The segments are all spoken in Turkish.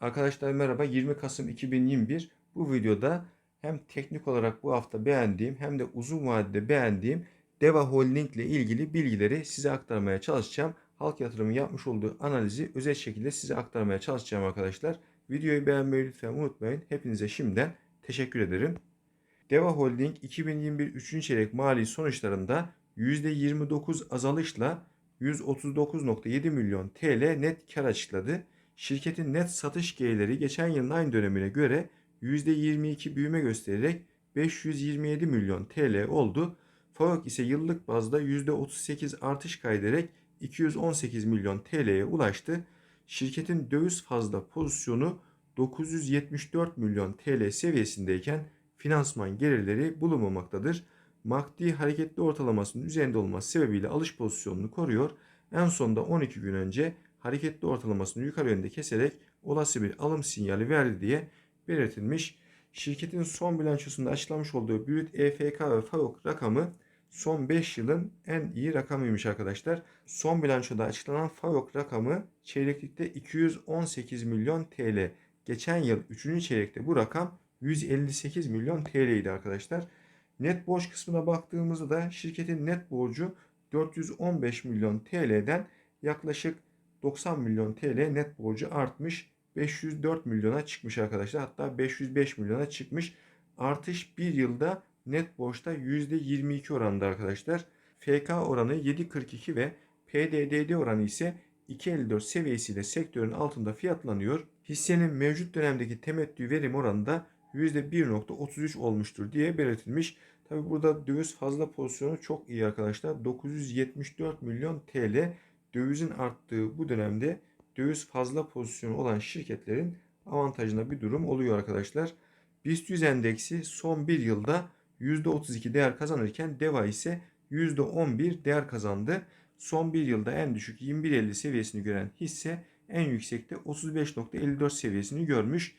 Arkadaşlar merhaba 20 Kasım 2021 bu videoda hem teknik olarak bu hafta beğendiğim hem de uzun vadede beğendiğim Deva Holding ile ilgili bilgileri size aktarmaya çalışacağım. Halk yatırımı yapmış olduğu analizi özet şekilde size aktarmaya çalışacağım arkadaşlar. Videoyu beğenmeyi lütfen unutmayın. Hepinize şimdiden teşekkür ederim. Deva Holding 2021 3. çeyrek mali sonuçlarında %29 azalışla 139.7 milyon TL net kar açıkladı. Şirketin net satış gelirleri geçen yılın aynı dönemine göre %22 büyüme göstererek 527 milyon TL oldu. FAVÖK ise yıllık bazda %38 artış kaydederek 218 milyon TL'ye ulaştı. Şirketin döviz fazla pozisyonu 974 milyon TL seviyesindeyken finansman gelirleri bulunmamaktadır. MACD hareketli ortalamasının üzerinde olması sebebiyle alış pozisyonunu koruyor. En sonunda 12 gün önce hareketli ortalamasını yukarı yönde keserek olası bir alım sinyali verdi diye belirtilmiş. Şirketin son bilançosunda açıklamış olduğu brüt EFK ve FAVÖK rakamı son 5 yılın en iyi rakamıymış arkadaşlar. Son bilançoda açıklanan FAVÖK rakamı çeyreklikte 218 milyon TL. Geçen yıl 3. çeyrekte bu rakam 158 milyon TL idi arkadaşlar. Net borç kısmına baktığımızda da şirketin net borcu 415 milyon TL'den yaklaşık 90 milyon TL net borcu artmış. 504 milyona çıkmış arkadaşlar. Hatta 505 milyona çıkmış. Artış bir yılda net borçta %22 oranında arkadaşlar. FK oranı 7.42 ve PDDD oranı ise 2.54 seviyesiyle sektörün altında fiyatlanıyor. Hissenin mevcut dönemdeki temettü verim oranı da %1.33 olmuştur diye belirtilmiş. Tabi burada döviz fazla pozisyonu çok iyi arkadaşlar. 974 milyon TL dövizin arttığı bu dönemde döviz fazla pozisyonu olan şirketlerin avantajına bir durum oluyor arkadaşlar. BIST 100 endeksi son bir yılda %32 değer kazanırken DEVA ise %11 değer kazandı. Son bir yılda en düşük 21.50 seviyesini gören hisse en yüksekte 35.54 seviyesini görmüş.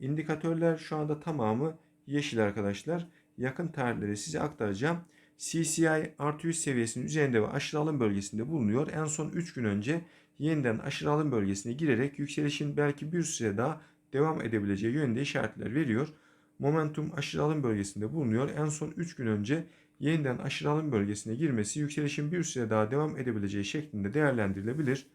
İndikatörler şu anda tamamı yeşil arkadaşlar. Yakın tarihleri size aktaracağım. CCI artı 100 seviyesinin üzerinde ve aşırı alım bölgesinde bulunuyor. En son 3 gün önce yeniden aşırı alım bölgesine girerek yükselişin belki bir süre daha devam edebileceği yönünde işaretler veriyor. Momentum aşırı alım bölgesinde bulunuyor. En son 3 gün önce yeniden aşırı alım bölgesine girmesi yükselişin bir süre daha devam edebileceği şeklinde değerlendirilebilir.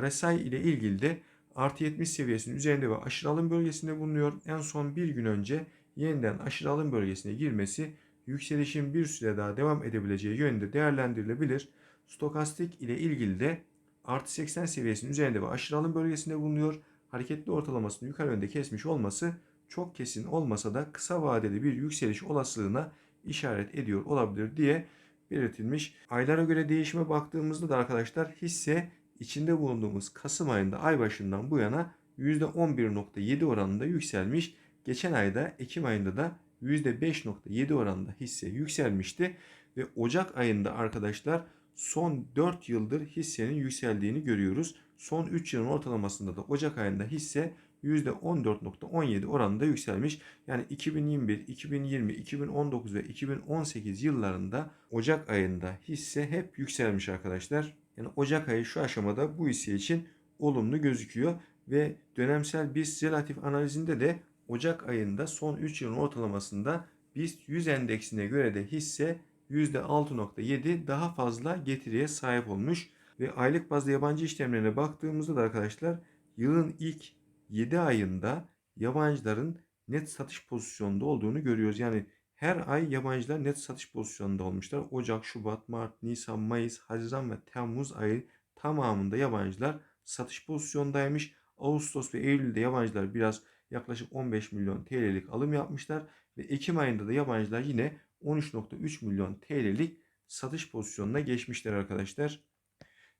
RSI ile ilgili de artı 70 seviyesinin üzerinde ve aşırı alım bölgesinde bulunuyor. En son bir gün önce yeniden aşırı alım bölgesine girmesi yükselişin bir süre daha devam edebileceği yönünde değerlendirilebilir. Stokastik ile ilgili de artı 80 seviyesinin üzerinde ve aşırı alım bölgesinde bulunuyor. Hareketli ortalamasını yukarı yönde kesmiş olması çok kesin olmasa da kısa vadeli bir yükseliş olasılığına işaret ediyor olabilir diye belirtilmiş. Aylara göre değişime baktığımızda da arkadaşlar hisse içinde bulunduğumuz Kasım ayında ay başından bu yana %11.7 oranında yükselmiş. Geçen ayda Ekim ayında da %5.7 oranında hisse yükselmişti ve Ocak ayında arkadaşlar son 4 yıldır hissenin yükseldiğini görüyoruz. Son 3 yılın ortalamasında da Ocak ayında hisse %14.17 oranında yükselmiş. Yani 2021, 2020, 2019 ve 2018 yıllarında Ocak ayında hisse hep yükselmiş arkadaşlar. Yani Ocak ayı şu aşamada bu hisse için olumlu gözüküyor ve dönemsel BIST relatif analizinde de Ocak ayında son 3 yılın ortalamasında BIST 100 endeksine göre de hisse %6.7 daha fazla getiriye sahip olmuş ve aylık bazda yabancı işlemlerine baktığımızda da arkadaşlar yılın ilk 7 ayında yabancıların net satış pozisyonunda olduğunu görüyoruz. Yani her ay yabancılar net satış pozisyonunda olmuşlar. Ocak, Şubat, Mart, Nisan, Mayıs, Haziran ve Temmuz ayı tamamında yabancılar satış pozisyondaymış. Ağustos ve Eylül'de yabancılar biraz yaklaşık 15 milyon TL'lik alım yapmışlar ve Ekim ayında da yabancılar yine 13.3 milyon TL'lik satış pozisyonuna geçmişler arkadaşlar.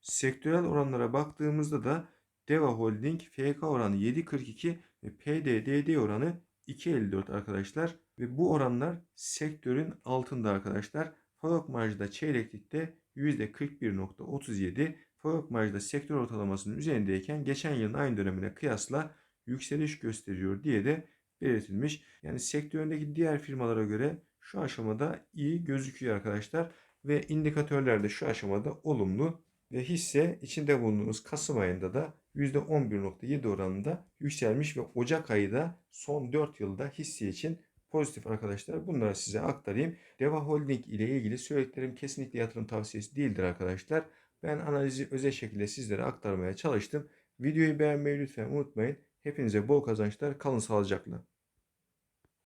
Sektörel oranlara baktığımızda da Deva Holding FK oranı 7.42 ve PDDD oranı 2.54 arkadaşlar. Ve bu oranlar sektörün altında arkadaşlar. FAVÖK marjı da çeyreklikte %41.37. FAVÖK marjı da sektör ortalamasının üzerindeyken geçen yılın aynı dönemine kıyasla yükseliş gösteriyor diye de belirtilmiş. Yani sektöründeki diğer firmalara göre şu aşamada iyi gözüküyor arkadaşlar. Ve indikatörler de şu aşamada olumlu ve hisse içinde bulunduğumuz Kasım ayında da %11.7 oranında yükselmiş ve Ocak ayı da son 4 yılda hisse için pozitif arkadaşlar. Bunları size aktarayım. Deva Holding ile ilgili söylediklerim kesinlikle yatırım tavsiyesi değildir arkadaşlar. Ben analizi özel şekilde sizlere aktarmaya çalıştım. Videoyu beğenmeyi lütfen unutmayın. Hepinize bol kazançlar. Kalın sağlıcakla.